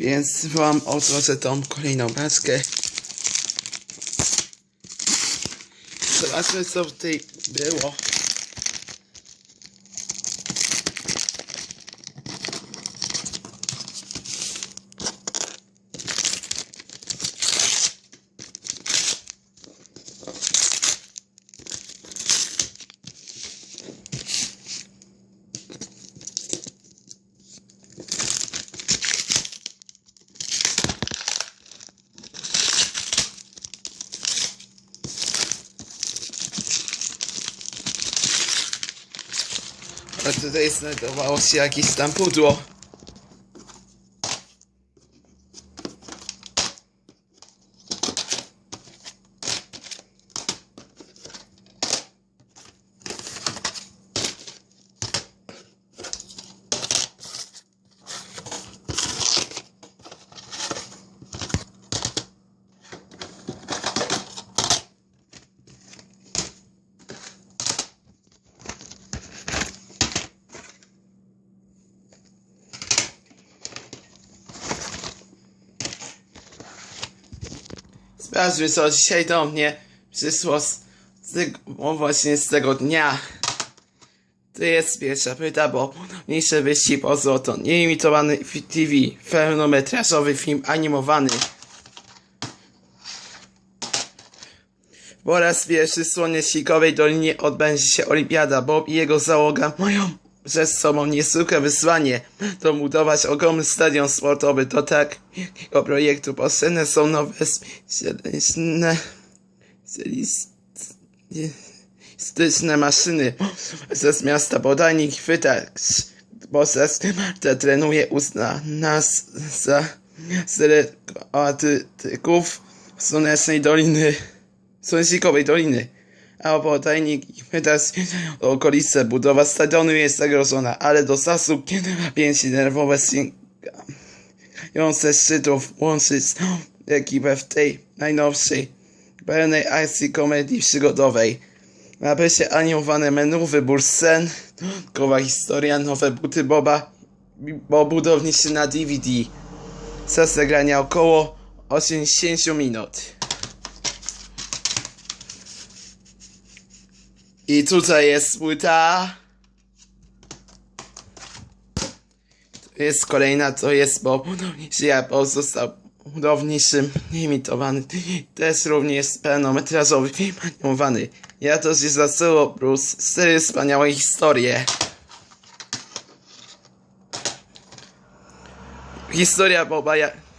Więc wam otworzę tą kolejną paczkę. Zobaczmy co w tej było. Tutaj znajdowało się jakieś tam pudło. Sprawdźmy co dzisiaj do mnie przyszło z, tego, właśnie z tego dnia. To jest pierwsza pyta, bo mniejsze wyścig o złoto. Nieimitowany w TV, pełnometrażowy film animowany. Po raz pierwszy w Słonecznikowej Dolinie odbędzie się Olimpiada. Bob i jego załoga mają przed sobą niezwykłe wyzwanie. To budować ogromny stadion sportowy. To tak takiego projektu potrzebne są nowe specjalistyczne styczne maszyny ze miasta podajnik chwytacz. Poses te trenuje uznana za atletyków Słonecznej Doliny. Słonecznikowej Doliny. A podajnik i chwytacz okolice budowa stadionu jest zagrożona, ale do czasu pięci nerwowe sięgające szczytów łączyć ekipę w tej najnowszej pełnej akcji komedii przygodowej. Napisze animowane menu, wybór scen, kowa historia, nowe buty Boba, bo budowniczy na DVD. Czas zagrania około 80 minut. I tutaj jest płyta. To jest kolejna, to jest, bo budowniczy ja pozostał budowniczym imitowany. Też również pełnometrażowy film animowany. Ja to się zaczęło, Bruce. Cztery wspaniałe historie. Historia Boba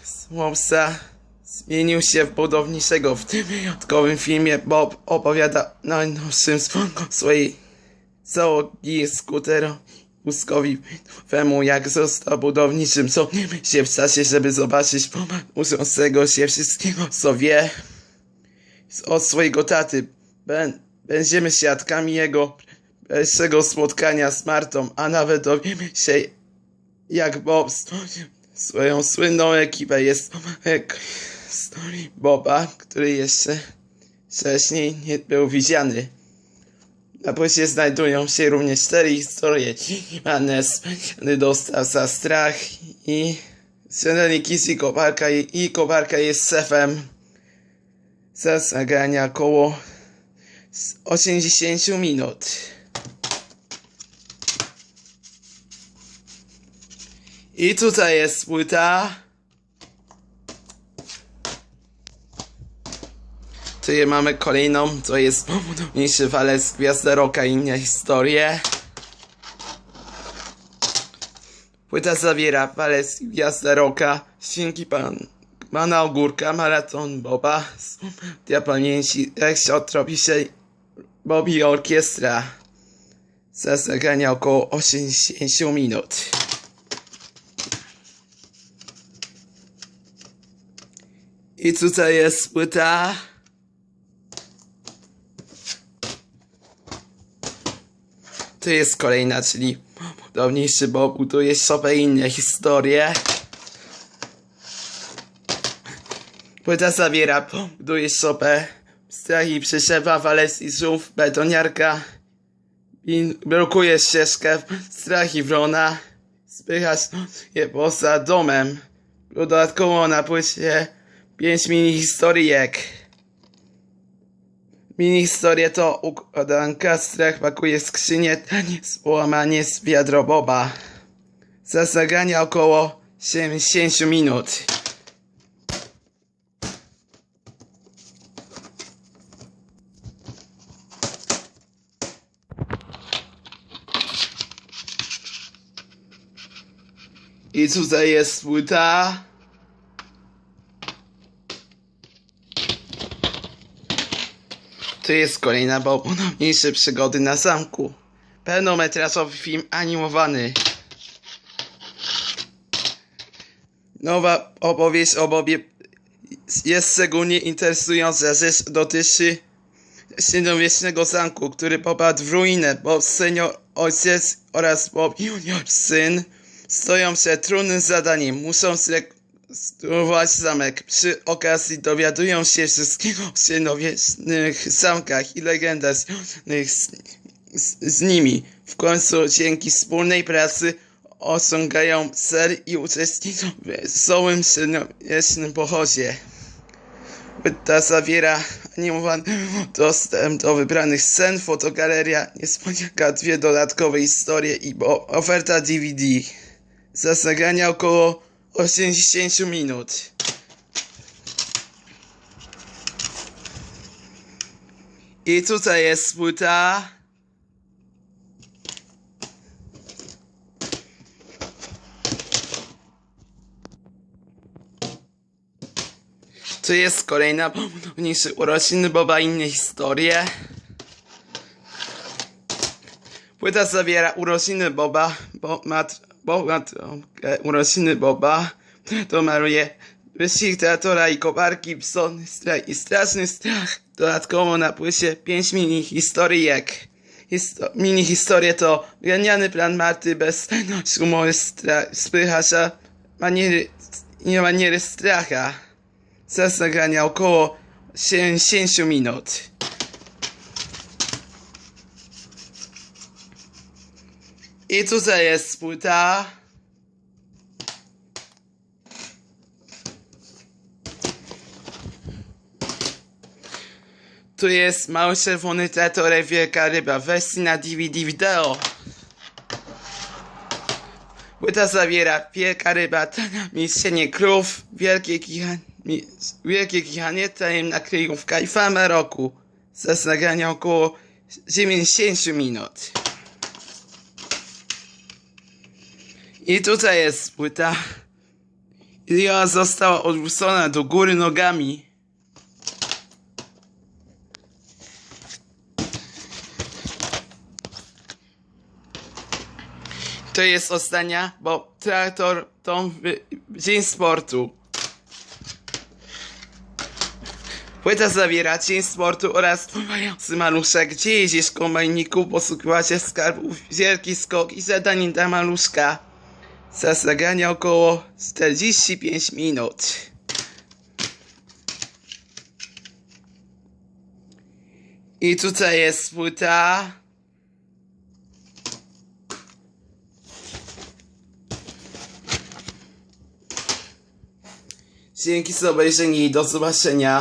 Swopsa zmienił się w budowniczego. W tym wyjątkowym filmie Bob opowiada najnowszym swojej załogi skuterowi Femu jak został budowniczym, co się w czasie, żeby zobaczyć uczącego się wszystkiego, co wie od swojego taty. Ben, będziemy świadkami jego pierwszego spotkania z Martą, a nawet dowiemy się, jak Bob swoją słynną ekipę jest story Boba, który jeszcze wcześniej nie był widziany. Na płycie znajdują się również cztery historie. Manes, dostał za strach i Seneli Kissy Koparka i, i jest szefem. Za zagrania około 80 minut. I tutaj jest płyta. Tutaj mamy kolejną, to jest mniejszy walec Gwiazda Roka i inne historie. Płyta zawiera walec Gwiazda Roka, Ścięgi pan, Pana Ogórka, Maraton Boba, Diapolnięci, Reksio, się Bobby Orkiestra. Za zagrania około 80 minut. I tutaj jest płyta. To jest kolejna, czyli budowniczy, bo buduje sobie inne historie. Płyta zawiera, buduje sobie strach i przeszewa walec i żółw, betoniarka. I blokuje ścieżkę, strach i wrona. Spychasz je poza domem. Dodatkowo na płycie 5 mini historyjek. Mini historie to układanka, strach pakuje skrzynię, taniec, łamanie z wiadro Boba. Za zagranie około 70 minut. I tutaj jest płyta. To jest kolejna, bo ponowniejsze przygody na zamku. Pełnometrażowy film animowany. Nowa opowieść o Bobie jest szczególnie interesująca. Rzecz dotyczy średniowiecznego zamku, który popadł w ruinę. Bob senior, ojciec oraz Bob junior, syn, stoją przed trudnym zadaniem. Muszą zrekonstruować zamek. Przy okazji dowiadują się wszystkiego o średniowiecznych zamkach i legendach związanych z, z, z nimi. W końcu dzięki wspólnej pracy osiągają cel i uczestniczą w wesołym średniowiecznym pochodzie. Płyta zawiera animowany dostęp do wybranych scen, fotogaleria, niespodzianka, dwie dodatkowe historie i oferta DVD. Za zagranie około 80 minut. I tutaj jest płyta. Jest kolejna pomniejsze urodziny i inne historie. Płyta zawiera urodziny Boba, bo bo e, urodziny Boba, to maluje wyścig teatora i koparki, psony strach i straszny strach. Dodatkowo na płycie 5 mini historyjek. Histo mini historie to genialny plan Marty, bezstronność, humory, spychacza, maniery, nie maniery stracha. Za zagrania około 70 minut. I tutaj jest płyta. Tu jest mały czerwony tratorek, wielka ryba w wersji na DVD wideo. Płyta zawiera wielka ryba, mieszczenie krów, wielkie kichanie, wielkie kichanie, tajemna kryjówka i fama roku. Za zagrania około 90 minut. I tutaj jest płyta. I ona została odwrócona do góry nogami. To jest ostatnia, bo traktor to dzień sportu. Płyta zawiera dzień sportu oraz pływający maluszek, gdzie jeździsz w kombajniku, posługiwać się skarbów, wielki skok i zadanie dla maluszka. Za zagranie około 45 minut. I tutaj jest płyta. Dzięki za obejrzenie i do zobaczenia.